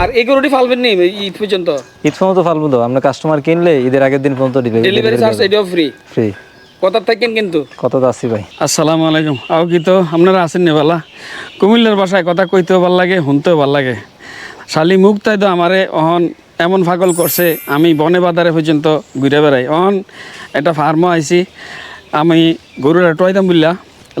আর এই গরুটি ফালবেন নি ঈদ পর্যন্ত? ঈদ পর্যন্ত ফালবো তো। আমরা কাস্টমার কিনলে ঈদের আগের দিন পর্যন্ত ডেলিভারি চার্জ এটাও ফ্রি ফ্রি কথা থাকেন কিন্তু? কত তো আসি ভাই? আসসালামু আলাইকুম। আও কি তো? আপনারা আছেন নি বালা? কুমিল্লার ভাষায় কথা কইতেও ভালো লাগে শুনতেও ভালো লাগে। শালি মুখ তাই তো আমারে অহন এমন পাগল করছে আমি বনে বাজারে পর্যন্ত ঘুরে বেড়াই। অহন একটা ফার্মও আইছি। আমি গরুটা টয়তাম বললা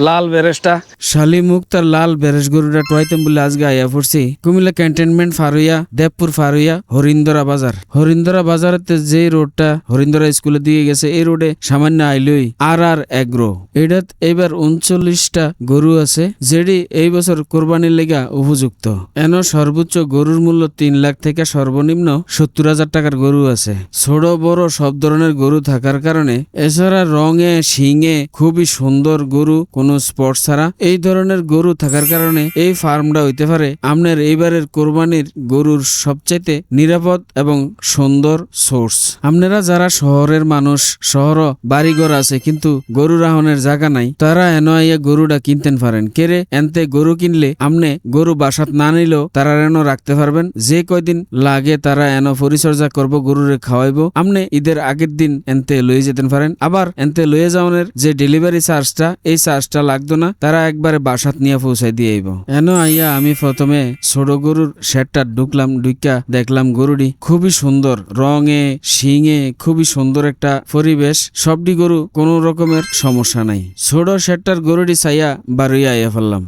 লাল বেরেসটা শালি মুখ তার লাল বেরেস গরুটা টয়তাম বলে আজকে আইয়া পড়ছি। কুমিল্লা ক্যান্টনমেন্ট ফারুইয়া, দেবপুর ফারুইয়া, হরিন্দরা বাজার। হরিন্দরা বাজারেতে যে রোডটা হরিন্দরা স্কুলে দিয়ে গেছে, এই রোডে সামান্য আইলই আর আর এগ্রো। এটাত এবার উনচল্লিশটা গরু আছে, যেটি এই বছর কোরবানির লেগা উপযুক্ত। এন সর্বোচ্চ গরুর মূল্য তিন লাখ থেকে সর্বনিম্ন সত্তর হাজার টাকার গরু আছে। ছোট, বড় সব ধরনের গরু থাকার কারণে এছাড়া রঙে, শিঙে খুবই সুন্দর গরু কোনো স্পট ছাড়া এই ধরনের গরু থাকার কারণে এই ফার্মটা হইতে পারে আপনার এইবারের কোরবানির গরুর সবচাইতে নিরাপদ এবং সুন্দর সোর্স। আপনারা যারা শহরের মানুষ, শহর বাড়িঘর আছে কিন্তু গরু রাহনের জায়গা নাই, তারা এন গরুটা কিনতেন পারেন। কেরে এনতে গরু কিনলে আপনি গরু বাসাত না নিলেও তারা এন রাখতে পারবেন। যে কয়দিন লাগে তারা এন পরিচর্যা করব, গরুরে খাওয়াইবো। আমনে ঈদের আগের দিন এনতে লয়ে যেতেন পারেন। আবার এনতে লয়ে যাওয়ানের যে ডেলিভারি চার্জটা, এই চার্জটা লাগতো না, তারা একবারে বাসাত নিয়ে পৌঁছাই দিয়ে আইব। এন আইয়া আমি প্রথমে ছোট গরুর শেডটা ঢুকলাম ঢুকিয়া দেখলাম গরুটি খুবই সুন্দর, রঙে, শিঙে, খুবই সুন্দর একটা পরিবেশ। সবটি গরু কোনো রকমের সমস্যা নাই। ছোট শেডটার গরুটি চাইয়া বারুইয়া আইয়া ফেললাম।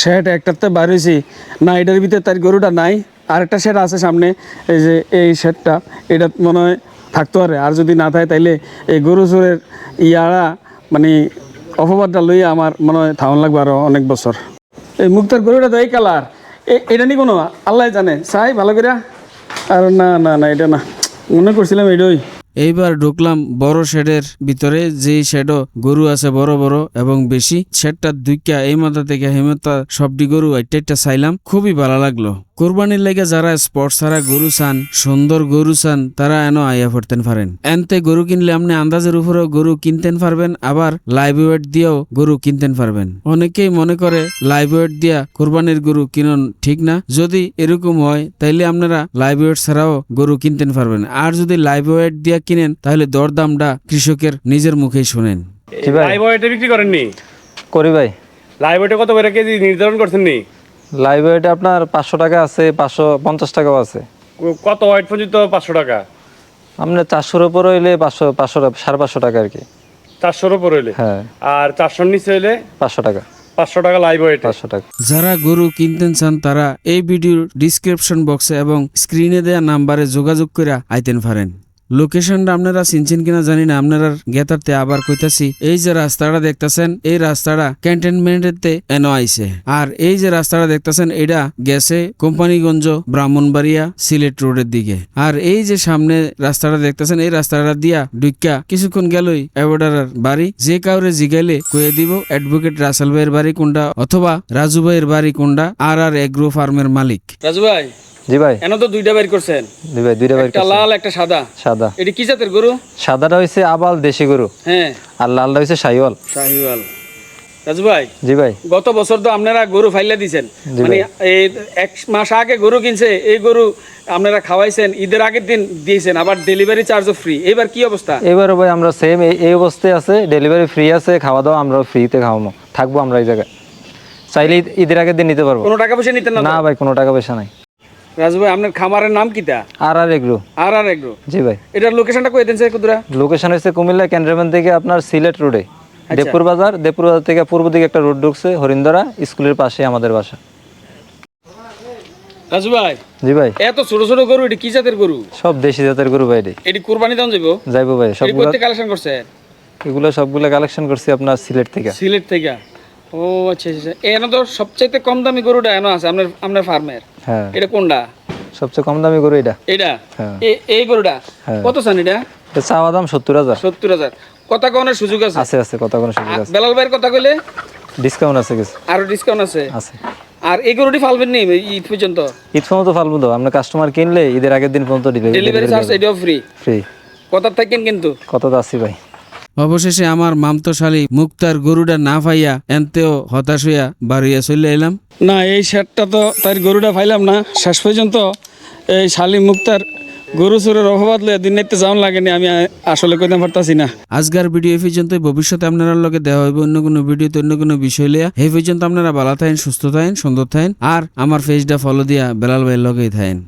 শেড একটাতে বাড়িয়েছি না, এটার ভিতরে তার গরুটা নাই, আরেকটা শেড আছে সামনে, এই যে এই শেডটা এটা মনে হয় থাকতে পারে। আর যদি না থাকে, তাইলে এই গরু চোরের ইয়ারা মানে অপবাদটা লইয়া আমার মনে হয় থাউন লাগবে আরও অনেক বছর। এই মুক্তার গরুটা তো এই কালার। এটা নি কোনো আল্লাহ জানে। চাই, ভালো করে আর না না না, এটা না। মনে করছিলাম এটাই এইবার ঢুকলাম বড় শেডের ভিতরে, যেই শেডও গরু আছে বড় বড় এবং বেশি। শেডটা দুইটা এই মাথা থেকে হেমতা সবটি গরু একটা চাইলাম। খুবই ভালো লাগল। কোরবানির লেগে যারা স্পোর্টস ছাড়া গরু চান, সুন্দর গরু চান, তারা এন আইয়া পড়তেন পারেন। এনতে গরু কিনলে আপনি আন্দাজের উপরেও গরু কিনতেন পারবেন, আবার লাইভ ওয়েট দিয়েও গরু কিনতেন পারবেন। অনেকেই মনে করে লাইভ ওয়েট দিয়া কোরবানির গরু কিনুন ঠিক না। যদি এরকম হয়, তাইলে আপনারা লাইভ ওয়েট ছাড়াও গরু কিনতেন পারবেন। আর যদি লাইভ ওয়েট দিয়া কিনেন তাহলে দরদামটা কৃষকের নিজের মুখেই শুনেন। লাইভ ওয়েটে বিক্রি করেননি? করি ভাই। লাইভ ওয়েটে কত করে কেজি নির্ধারণ করছেন নি লাইভ ওয়েট আপনার পাঁচশো টাকা আছে পাঁচশো পঞ্চাশ টাকাও আছে। কত ওয়েট পর্যন্ত পাঁচশো টাকা? আপনার চারশোর উপর হইলে পাঁচশো পাঁচশো টাকা- সাড়ে পাঁচশো টাকা আর কি। চারশোর উপর হইলে? হ্যাঁ। আর চারশোর নিচে হইলে? পাঁচশো টাকা। পাঁচশো টাকা লাইভ ওয়েটে। পাঁচশো টাকা। যারা গরু কিনতেন চান তারা এই ভিডিওর ডিসক্রিপশন বক্সে এবং স্ক্রিনে দেওয়া নাম্বারে যোগাযোগ করে আইতেন পারেন। লোকেশনটা আপনারা চিনছেন কিনা জানি না, আপনারা গেতারতে আবার কইতাছি, এই যে রাস্তাটা দেখতেছেন, এই রাস্তাটা ক্যান্টনমেন্টেতে এনো আইছে। আর এই যে রাস্তাটা দেখতেছেন, এটা গেছে কোম্পানিগঞ্জ, ব্রাহ্মণবাড়িয়া, সিলেট রোডের দিকে। আর এই যে সামনে রাস্তাটা দেখতেছেন, এই রাস্তাটা দিয়া ডুইকা কিছুক্ষণ গেলই এবাডার বাড়ি। যে কাউরে জিগাইলে কয়ে দিব, অ্যাডভোকেট রাসেল ভাইয়ের বাড়ি কোনটা অথবা রাজু ভাইয়ের বাড়ি কোনটা, আর আর এগ্রো ফার্মের মালিক। রাজু ভাই জি ভাই। এন তো দুইটা বের করছেন। জি ভাই দুইটা বাইক একটা লাল একটা সাদা। সাদা। এটি কি জাতের গরু? সাদাটা হয়েছে আবাল দেশি গরু। হ্যাঁ। আর লালটা হয়েছে সাইওয়াল শাহিওয়াল। রাজু ভাই জি ভাই। গত বছর তো আপনারা গরু ফাইলা দিছেন। মানে এই এক মাস আগে গরু কিনছে এই গরু আপনারা খাওয়াইছেন ঈদের আগের দিন দিয়েছেন আবার ডেলিভারি চার্জও ফ্রি এবার কি অবস্থা? এবারও ভাই আমরা সেম এই অবস্থায় আছে ডেলিভারি ফ্রি আছে খাওয়া দাওয়া আমরা ফ্রিতে খাওয়াবো। থাকব আমরা এই জায়গায়। চাইলে ঈদের আগের দিন নিতে পারব। কোনো টাকা পয়সা নিতেন না না ভাই কোনো টাকা পয়সা নাই। রাজু ভাই আপনার খামারের নাম কিটা আর আর এগ্রো। আর আর এগ্রো। জি ভাই। এটার লোকেশনটা কই দেন স্যার কুদরা লোকেশন হচ্ছে কুমিল্লা ক্যান্টনমেন্ট থেকে আপনার সিলেট রোডে দেবপুর বাজার দেবপুর বাজার থেকে পূর্ব দিকে একটা রোড ঢুকছে হরিন্দরা স্কুলের পাশে আমাদের বাসা। রাজু ভাই জি ভাই। এত ছোট ছোট গরু এটি কি জাতের গরু? সব দেশি জাতের গরু ভাই এটি। এটি কুরবানি দাম যাব যাইবো ভাই সবগুলো কালেকশন করছে? এগুলো সবগুলো কালেকশন করছি আপনার সিলেট থেকে। সিলেট থেকে। ও আচ্ছা আচ্ছা এনে তো সবচাইতে কম দামি গরুটা এনে আছে আপনার আপনার ফার্মের? হ্যাঁ। এটা কোনটা? সবচেয়ে কম দামি গরু এটা। এটা? হ্যাঁ। এই গরুটা? হ্যাঁ। কত চান এটা? চাওয়া দাম সত্তর হাজার। সত্তর হাজার। কথা কনের সুযোগ আছে? আছে আছে কত কোনো সুযোগ আছে। বেলাল ভাইয়ের কথা কইলে? ডিসকাউন্ট আছে কিছু। আরও ডিসকাউন্ট আছে? আছে। আর এই গরুটি ফালবেন নি ঈদ পর্যন্ত? ঈদ পর্যন্ত ফালবো তো। আমরা কাস্টমার কিনলে ঈদের আগের দিন পর্যন্ত ডেলিভারি চার্জ এটাও ফ্রি ফ্রি কথা থাকেন কিন্তু? কথা তো আসি ভাই। অবশেষে আমার মামতশালী মুক্তার গরুটা না পাইয়া এনতেও হতাশ হইয়া বাড়িয়া চলে এলাম। না এই শেডটা তো তার গরুটা পাইলাম না। শেষ পর্যন্ত এই শালি মুক্তার গরু চোরের দিন নাইতে যাওয়ান লাগেনি আমি আসলে কইতে পারতাছি না। আজকের ভিডিও এই পর্যন্ত ভবিষ্যতে আপনারা লগে দেওয়া হইবে অন্য কোনো ভিডিওতে অন্য কোনো বিষয় লিয়া এই পর্যন্ত আপনারা ভালো থাকেন সুস্থ থাকেন সুন্দর থাকেন আর আমার পেজটা ফলো দিয়া বেলাল ভাইয়ের লগেই থাকেন।